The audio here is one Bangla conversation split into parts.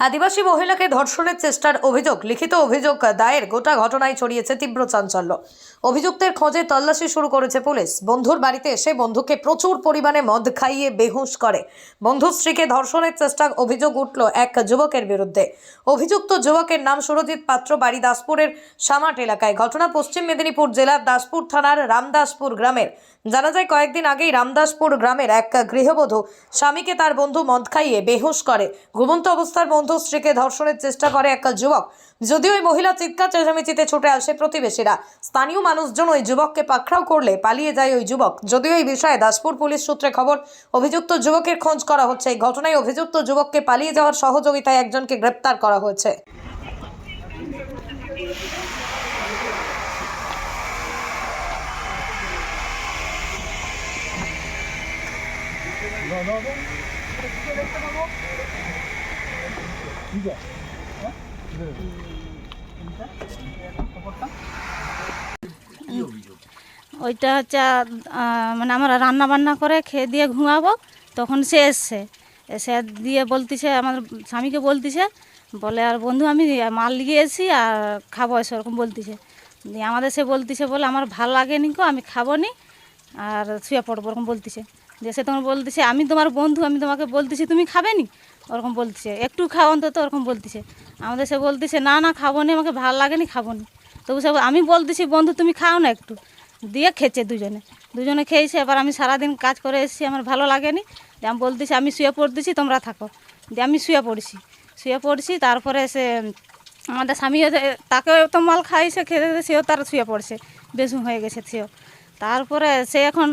আদিবাসী মহিলাকে ধর্ষণের চেষ্টার অভিযোগ, লিখিত অভিযোগ দায়ের, গোটা ঘটনায় ছড়িয়েছে তীব্র চাঞ্চল্য। অভিযুক্তের খোঁজে তল্লাশি শুরু করেছে পুলিশ। বন্ধুর বাড়িতে এসে বন্ধুকে প্রচুর পরিমাণে মদ খাইয়ে বেহুশ করে। বন্ধু স্ত্রীকে ধর্ষণের চেষ্টা অভিযোগ উঠল এক যুবকের বিরুদ্ধে। অভিযুক্ত যুবকের নাম সুরজিৎ পাত্র, বাড়ি দাসপুরের সামাট এলাকায়। ঘটনা পশ্চিম মেদিনীপুর জেলার দাসপুর থানার রামদাসপুর গ্রামের। জানা যায়, কয়েকদিন আগেই রামদাসপুর গ্রামের এক গৃহবধূ স্বামীকে তার বন্ধু মদ খাইয়ে বেহুশ করে। ঘুমন্ত অবস্থার বন্ধু স্ত্রীকে ধর্ষণের চেষ্টা করে এক যুবক। যদিও ওই মহিলা চিৎকার চেঁচামেচিতে ছুটে আসে প্রতিবেশীরা। স্থানীয় মানুষজন ওই যুবককে পাকড়াও করলে পালিয়ে যায় ওই যুবক। যদিও এই বিষয়ে দাসপুর পুলিশ সূত্রে খবর, অভিযুক্ত যুবকের খোঁজ করা হচ্ছে। এই ঘটনায় অভিযুক্ত যুবককে পালিয়ে যাওয়ার সহযোগিতায় একজনকে গ্রেপ্তার করা হয়েছে। ওইটা হচ্ছে মানে আমরা রান্না বান্না করে খেয়ে দিয়ে ঘুমাবো, তখন সে এসছে। এসে দিয়ে বলতিছে, আমার স্বামীকে বলতিছে, বলে, আর বন্ধু, আমি মাল নিয়ে এসেছি আর খাব। এসে ওরকম বলতিছে। দিয়ে আমাদের সে বলতিছে বলে, আমার ভালো লাগেনি কো আমি খাব নি আর শুয়ে পড়ব, ওরকম বলতিছে। দিয়ে সে তখন বলতিছে, আমি তোমার বন্ধু, আমি তোমাকে বলতেছি, তুমি খাবে নি? ওরকম বলতিছে। একটু খাও অন্তত, ওরকম বলতেছে। আমাদের সে বলতিছে, না না খাব নি আমাকে ভালো লাগেনি খাব নি তবু সে আমি বলতেছি, বন্ধু, তুমি খাও না একটু। দিয়ে খেয়েছে দুজনে। দুজনে খেয়েছে, এবার আমি সারাদিন কাজ করে এসেছি, আমার ভালো লাগেনি। দিয়ে আমি বলতেছি, আমি শুয়ে পড়তেছি, তোমরা থাকো। দিয়ে আমি শুয়ে পড়ছি। শুয়ে পড়ছি, তারপরে সে, আমাদের স্বামী তাকেও তো মাল খাইছে খেতে সেও তার শুয়ে পড়ছে। বেসুম হয়ে গেছে সেও। তারপরে সে এখন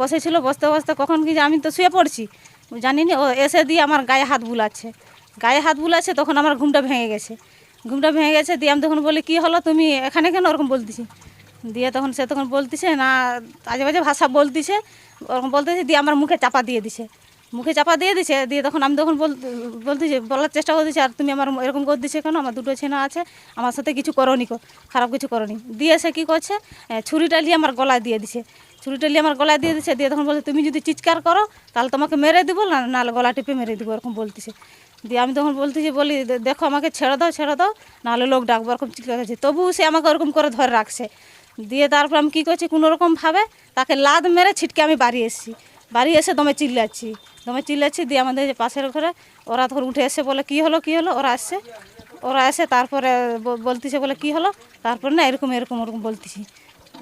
বসেছিল, বসতে বসতে, কখন কি যে আমি তো শুয়ে পড়ছি। জানি না ও এসে দিয়ে আমার গায়ে হাত বুলাচ্ছে। গায়ে হাত বুলাচ্ছে, তখন আমার ঘুমটা ভেঙে গেছে। ঘুমটা ভেঙে গেছে, দিয়ে আমি তখন বলি, কী হলো তুমি এখানে কেন? ওরকম বলতেছি। দিয়ে তখন সে তখন বলতিছে, না, আজে বাজে ভাষা বলতিছে। ওরকম বলতেছে, দিয়ে আমার মুখে চাপা দিয়ে দিছে। মুখে চাপা দিয়ে দিছে, দিয়ে তখন আমি তখন বল, বলতেছি, বলার চেষ্টা করতেছি, আর তুমি আমার এরকম করে দিছে কেন? আমার দুটো ছেনা আছে, আমার সাথে কিছু করনি খারাপ কিছু করনি। দিয়ে সে কী করছে ছুরিটা নিয়ে আমার গলায় দিয়ে দিছে। ছুরিটা নিয়ে আমার গলায় দিয়ে দিছে, দিয়ে তখন বলছে, তুমি যদি চিৎকার করো, তাহলে তোমাকে মেরে দিব, না নাহলে গলা টিপে মেরে দিব, এরকম বলতেছে। দিয়ে আমি তখন বলতেছি, বলি দেখো আমাকে ছেড়ে দাও ছেড়ে দাও, নাহলে লোক ডাকবো, এরকম চিৎকার করছে। তবু সে আমাকে ওরকম করে ধরে রাখছে। দিয়ে তারপর আমি কী করছি, কোনো রকমভাবে তাকে লাদ মেরে ছিটকে আমি বাড়ি এসেছি। বাড়ি এসে দমে চিল্লাচ্ছি। দমে চিল্লাচ্ছি, দিয়ে আমাদের যে পাশের ঘরে ওরা তখন উঠে এসে বলে, কী হলো কী হলো? ওরা আসছে। ওরা এসে তারপরে বলতিছে, বলে, কী হলো? তারপরে না এরকম এরকম, ওরকম বলতেছি।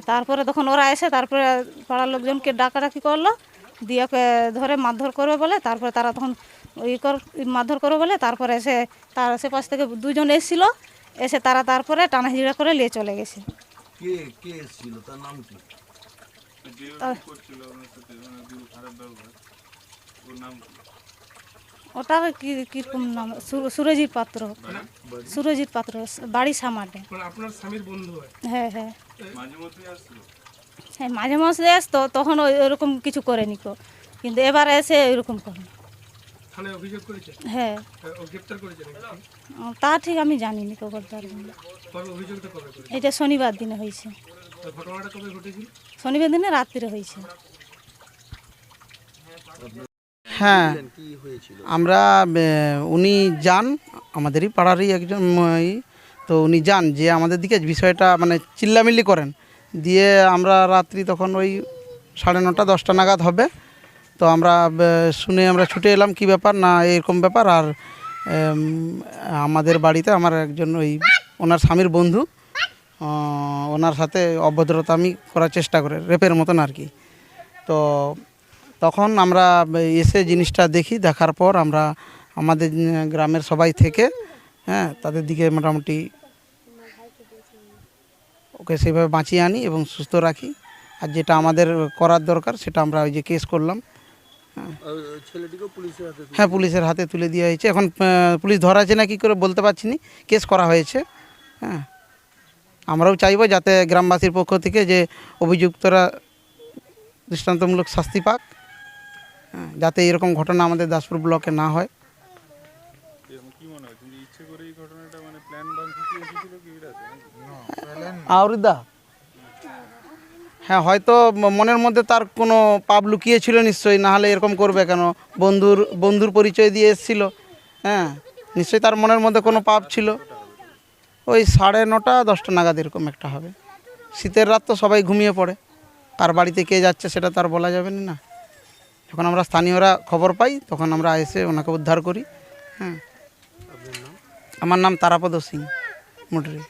তারপরে তখন ওরা এসে তারপরে পাড়ার লোকজনকে ডাকাডাকি করল দিয়ে ওকে ধরে মারধর করবে বলে তারপরে তারা তখন ওই কর মারধর করবে বলে তারপরে এসে তার আশেপাশ থেকে দুজন এসেছিল এসে তারা তারপরে টানা হিজড়া করে নিয়ে চলে গেছে। কে কে এসেছিল? তার নাম কি? তা- ওটা কি কীরকম নাম? সুরজিৎ পাত্র। সুরজিৎ পাত্র বাড়ি সামাটে। মানে আপনার স্বামীর বন্ধু হ্যাঁ। হ্যাঁ হ্যাঁ। মাঝে মাঝে আসতো তখন ওই ওরকম কিছু করেনি কো কিন্তু এবার এসে ওইরকম করে। থানায় অভিযোগ করেছে? হ্যাঁ। উম, তা ঠিক আমি করতে না। এটা শনিবার দিনে হয়েছে। শনিবার দিনে রাত্রিরে হয়েছে। হ্যাঁ। আমরা উনি যান আমাদেরই পাড়ারই একজন তো উনি যান যে আমাদের দিকে বিষয়টা মানে চিল্লামিল্লি করেন। দিয়ে আমরা রাত্রি তখন ওই সাড়ে নটা দশটা নাগাদ হবে। তো আমরা শুনে আমরা ছুটে এলাম কি ব্যাপার? না এরকম ব্যাপার। আর আমাদের বাড়িতে আমার একজন ওই ওনার স্বামীর বন্ধু ওনার সাথে অভদ্রতামি করার চেষ্টা করে রেপের মতন আর কি। তো তখন আমরা এসে জিনিসটা দেখি দেখার পর আমরা আমাদের গ্রামের সবাই থেকে হ্যাঁ তাদের দিকে মোটামুটি ওকে সেভাবে বাঁচিয়ে আনি এবং সুস্থ রাখি। আর যেটা আমাদের করার দরকার সেটা আমরা ওই যে কেস করলাম। হ্যাঁ পুলিশের হাতে তুলে দেওয়া হয়েছে। এখন পুলিশ ধরা আছে না কি করে বলতে পারছি না। কেস করা হয়েছে হ্যাঁ। আমরাও চাইব যাতে গ্রামবাসীর পক্ষ থেকে যে অভিযুক্তরা দৃষ্টান্তমূলক শাস্তি পাক। যাতে এরকম ঘটনা আমাদের দাসপুর ব্লকে না হয়। আউরিদা হ্যাঁ? হয়তো মনের মধ্যে তার কোনো পাপ লুকিয়ে ছিল নিশ্চয়ই না হলে এরকম করবে কেন? বন্ধুর বন্ধুর পরিচয় দিয়ে এসেছিল হ্যাঁ? নিশ্চয়ই তার মনের মধ্যে কোনো পাপ ছিল। ওই সাড়ে নটা দশটা নাগাদ এরকম একটা হবে। শীতের রাত তো সবাই ঘুমিয়ে পড়ে। কার বাড়িতে কে যাচ্ছে সেটা তো আর বলা যাবে না। যখন আমরা স্থানীয়রা খবর পাই তখন আমরা এসে ওনাকে উদ্ধার করি। হ্যাঁ। আমার নাম তারাপদ সিং মুটরি